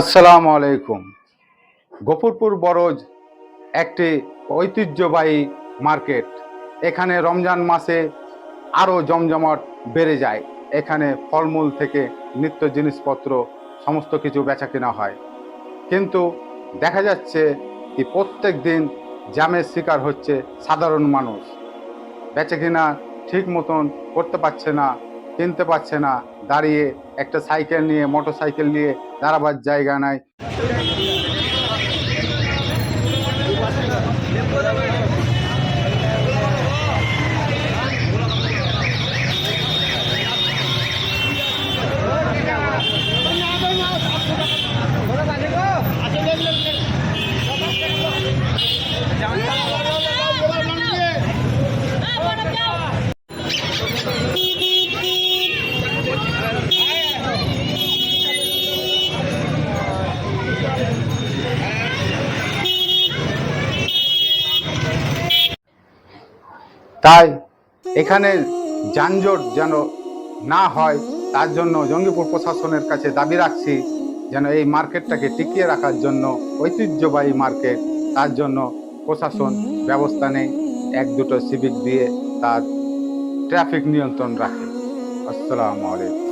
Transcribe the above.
আসসালামু আলাইকুম। গফুরপুর বরজ একটি ঐতিহ্যবাহী মার্কেট। এখানে রমজান মাসে আরও জমজমাট বেড়ে যায়। এখানে ফলমূল থেকে নিত্য জিনিসপত্র, সমস্ত কিছু বেচা কেনা হয়। কিন্তু দেখা যাচ্ছে কি প্রত্যেক দিন জ্যামের শিকার হচ্ছে সাধারণ মানুষ। বেচে কিনা ঠিক মতন করতে পারছে না। কিনতে পারছে না দাঁড়িয়ে একটা সাইকেল নিয়ে মোটর সাইকেল নিয়ে দাঁড়াবার জায়গা নাই। তাই এখানে যানজট যেন না হয়, তার জন্য জঙ্গিপুর প্রশাসনের কাছে দাবি রাখছি যেন এই মার্কেটটাকে টিকিয়ে রাখার জন্য ঐতিহ্যবাহী মার্কেট, তার জন্য প্রশাসন ব্যবস্থা নেই, এক দুটো সিভিক দিয়ে তার ট্রাফিক নিয়ন্ত্রণ রাখে। আসসালামু আলাইকুম।